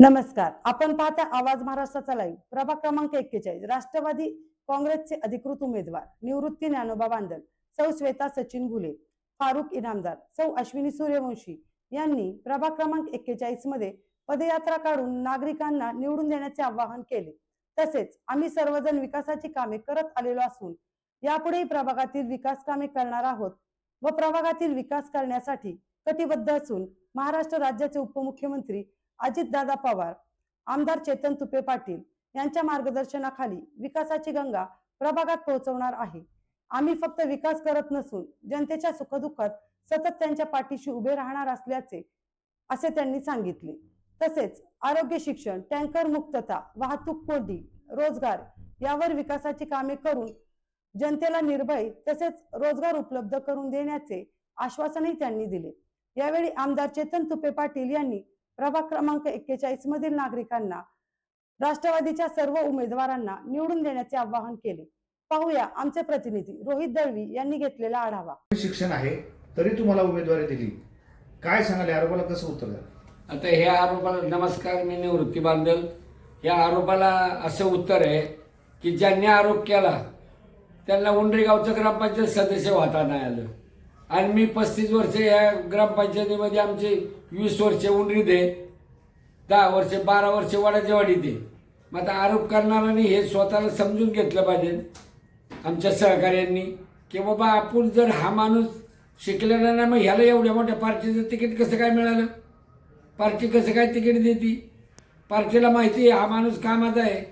नमस्कार. आपण पाहता आवाज महाराष्ट्राचा लाईव्ह प्रभाग क्रमांक एक्केचाळीस. राष्ट्रवादी काँग्रेसचे अधिकृत उमेदवार निवृत्ती ज्ञानोबा बांधल सौ श्वेता सचिन घुले फारुख इनामदार सौ अश्विनी सूर्यवंशी यांनी प्रभाग क्रमांक एक्केचाळीसमध्ये पदयात्रा काढून नागरिकांना निवडून देण्याचे आवाहन केले. तसेच आम्ही सर्वजण विकासाची कामे करत आलेलो असून यापुढेही प्रभागातील विकास कामे करणार आहोत व प्रभागातील विकास करण्यासाठी कटिबद्ध असून महाराष्ट्र राज्याचे उपमुख्यमंत्री अजितदादा पवार आमदार चेतन तुपे पाटील यांच्या मार्गदर्शनाखाली विकासाची गंगा प्रभागात पोहोचवणार आहे. आम्ही फक्त विकास करत नसून जनतेच्या सुखदुःखात सतत त्यांच्या पाठीशी उभे राहणार असल्याचे असे त्यांनी सांगितले. तसेच आरोग्य शिक्षण टँकर मुक्तता वाहतूक कोंडी रोजगार यावर विकासाची कामे करून जनतेला निर्भय तसेच रोजगार उपलब्ध करून देण्याचे आश्वासनही त्यांनी दिले. यावेळी आमदार चेतन तुपे पाटील यांनी प्रभाग क्रमांक एक्केचाळीस मधील नागरिकांना राष्ट्रवादीच्या सर्व उमेदवारांना निवडून देण्याचे आवाहन केले. पाहूया आमचे प्रतिनिधी रोहित दळवी यांनी घेतलेला आढावा. शिक्षण आहे तरी तुम्हाला उमेदवारी दिली. काय सांगाल या आरोपाला कसं उत्तर द्या आता ह्या आरोपाला नमस्कार मी निवृत्ती बांधल. या आरोपाला असं उत्तर आहे की ज्यांनी आरोप केला त्यांना उंडरी गावचं ग्रामपंचायत सदस्य होता नाही आलं. आणि मी पस्तीस वर्ष या ग्रामपंचायतीमध्ये आमचे वीस वर्ष उंडरी दे दहा वर्ष बारा वर्ष वाड्याच्या वाढी दे. मग आता आरोप करणाऱ्यांनी हे स्वतःला समजून घेतलं पाहिजे. आमच्या सहकार्यांनी की बाबा आपण जर हा माणूस शिकलेला नाही मग ह्याला एवढ्या मोठ्या पार्टीचं तिकीट कसं काय मिळालं? पार्टी कसं काय तिकीट देते? पार्टीला माहिती आहे हा माणूस कामाचा आहे.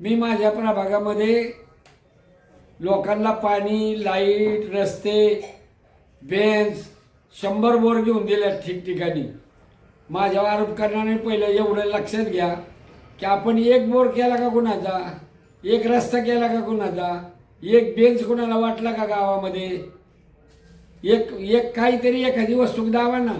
मी माझ्या प्रभागामध्ये लोकांना पाणी लाइट रस्ते बेंच शंभर बोर घेऊन दिल्या ठिकठिकाणी. माझ्यावर आरोप करणारे पहिलं एवढं लक्षात घ्या की आपण एक बोर केला का कुणाचा? एक रस्ता केला का कुणाचा? एक बेंच कुणाला वाटला का गावामध्ये? एक एक काहीतरी एखादी वस्तू दावा ना.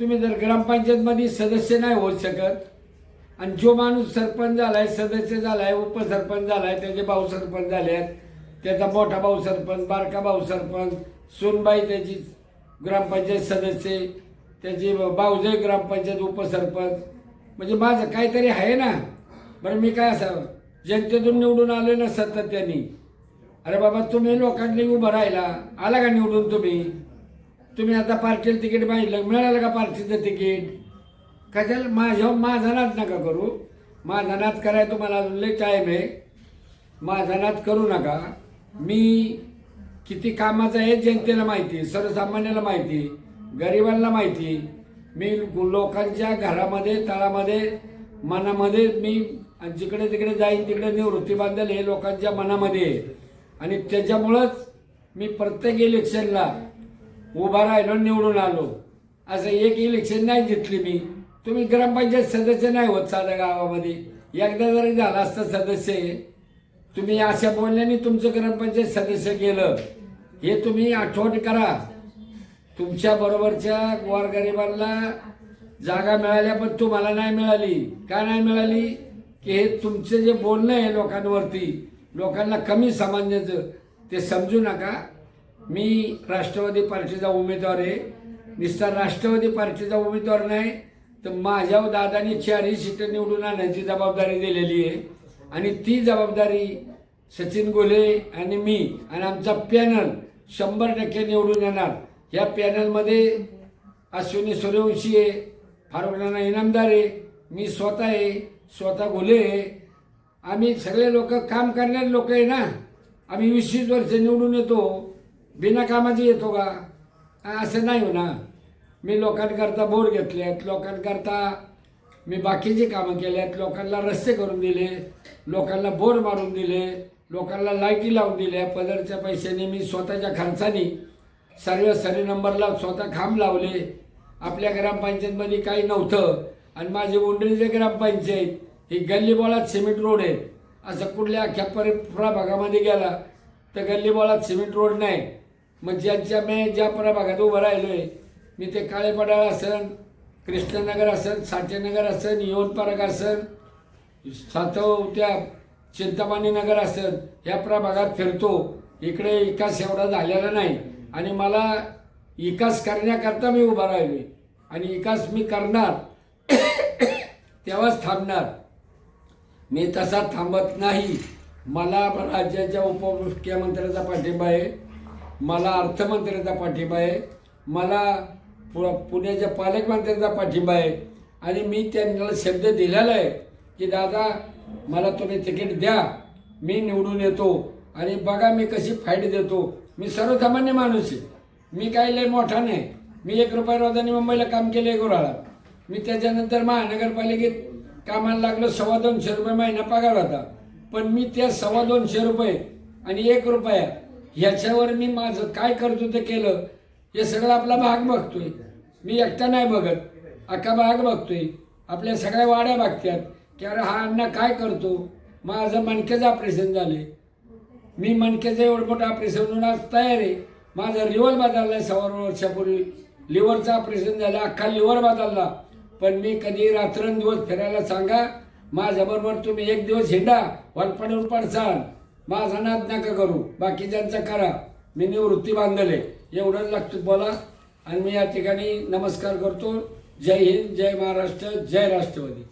तुम्ही जर ग्रामपंचायतमध्ये सदस्य नाही होऊ शकत आणि जो माणूस सरपंच झालाय सदस्य झालाय उपसरपंच झालाय त्याचे भाऊ सरपंच झाले आहेत त्याचा मोठा भाऊ सरपंच बारका भाऊ सरपंच सोनबाई त्याची ग्रामपंचायत सदस्य त्याची भाऊजाई ग्रामपंचायत उपसरपंच. म्हणजे माझं काहीतरी आहे ना. बरं मी काय असावं जनतेतून निवडून आलो ना सातत्याने अरे बाबा तुम्ही लोकांनी उभं राहिला. आला का निवडून तुम्ही? तुम्ही आता पार्टीला तिकीट मागितलं. मिळालं का पार्टीचं तिकीट? कशाला? माझ्या माझा नाद नका करू. माझा नाद करायला तुम्हाला अजून लई टाईम आहे. माझा नाद करू नका. मी किती कामाचं आहे जनतेला माहिती सर्वसामान्याला माहिती गरिबांना माहिती. मी लोकांच्या घरामध्ये तळामध्ये मनामध्ये मी आणि जिकडे तिकडे जाईन तिकडे निवृत्ती बांधेल हे लोकांच्या मनामध्ये. आहे आणि त्याच्यामुळंच मी प्रत्येक इलेक्शनला उभा राहिलो निवडून आलो. असं एक इलेक्शन नाही जितली मी. तुम्ही ग्रामपंचायत सदस्य नाही होत साध्या गावामध्ये. एकदा जरी झाला असतं सदस्य तुम्ही अशा बोलण्याने तुमचं ग्रामपंचायत सदस्य केलं हे तुम्ही आठवण करा. तुमच्या बरोबरच्या गोरगरिबांना जागा मिळाल्या पण तुम्हाला नाही मिळाली. का नाही मिळाली? की हे तुमचं जे बोलणं आहे लोकांवरती लोकांना कमी समजण्याचं ते समजू नका. मी राष्ट्रवादी पार्टीचा उमेदवार आहे. नुसता राष्ट्रवादी पार्टीचा उमेदवार नाही तर माझ्या दादाने चारही सीटं निवडून आणण्याची जबाबदारी दिलेली आहे. आणि ती जबाबदारी सचिन गोले आणि मी आणि आमचा पॅनल शंभर टक्के निवडून येणार. ह्या पॅनलमध्ये अश्विनी सूर्यवंशी आहे फारुख नाना इनामदार आहे मी स्वतः आहे स्वतः गोले आहे. आम्ही सगळे लोक काम करणारे लोक आहे ना? आम्ही वीस वीस वर्ष निवडून येतो बिना कामाचे येतो का? असं नाही होणार. ना मी लोकांकरता बोर घेतले आहेत लोकांकरता मी बाकीचे कामं केले आहेत लोकांना रस्ते करून दिले लोकांना बोर मारून दिले लोकांना लाईटी लावून दिल्या पदरच्या पैशाने मी स्वतःच्या खर्चाने सर्व सरी नंबरला स्वतः खांब लावले. आपल्या ग्रामपंचायतमध्ये काही नव्हतं आणि माझी उंडरीचे ग्रामपंचायत ही गल्लीबोळात सिमेंट रोड आहे. असं कुठल्या अख्या पुरा भागामध्ये गेला तर गल्लीबोळात सिमेंट रोड नाही. मग ज्यांच्या मी ज्या भागात उभं राहिलो आहे मी ते काळेपडाळ असन कृष्णनगर असन साठेनगर असन यवतपारक असन सातव त्या चिंतामणी नगर असन ह्या प्रभागात फिरतो. इकडे विकास एवढा झालेला नाही. आणि मला विकास करण्याकरता मी उभा राहिले आणि विकास मी करणार तेव्हाच थांबणार. मी तसा थांबत नाही. मला राज्याच्या उपमुख्यमंत्र्याचा पाठिंबा आहे. मला अर्थमंत्र्याचा पाठिंबा आहे. मला पु पुण्याच्या पालकमंत्र्यांचा पाठिंबा आहे. आणि मी त्यांना शब्द दिलेला आहे की दादा मला तुम्ही तिकीट द्या. मी निवडून येतो. आणि बघा मी कशी फाईट देतो. मी सर्वसामान्य माणूस आहे. मी काय लय मोठा नाही. मी एक रुपया रोजाने मुंबईला काम केलं आहे गुराळा. मी त्याच्यानंतर महानगरपालिकेत कामाला लागलो सव्वा दोनशे रुपये महिना पगार होता. पण मी त्या सव्वा दोनशे रुपये आणि एक रुपया ह्याच्यावर मी माझं काय करतो ते केलं हे सगळं आपला भाग बघतोय. मी एकटा नाही बघत. अख्खा भाग बघतोय. आपल्या सगळ्या वाड्या बघतात की अरे हा अण्णा काय करतो? माझं मणक्याचं ऑपरेशन झाले मी मणक्याचं एवढं मोठं ऑपरेशन होऊन आज तयार आहे. माझा लिव्हर बदलला आहे सव्वा वर्षापूर्वी. लिव्हरचं ऑपरेशन झालं अख्खा लिव्हर बदलला. पण मी कधी रात्रंदिवस फिरायला सांगा माझ्याबरोबर तुम्ही एक दिवस हिंडा वलपडून पडसाल. माझा नाद नका करू. बाकीच्यांचा करा. मी निवृत्ती बांधले एवढंच लागतं बोला आणि मी या ठिकाणी नमस्कार करतो. जय हिंद जय महाराष्ट्र जय राष्ट्रवादी.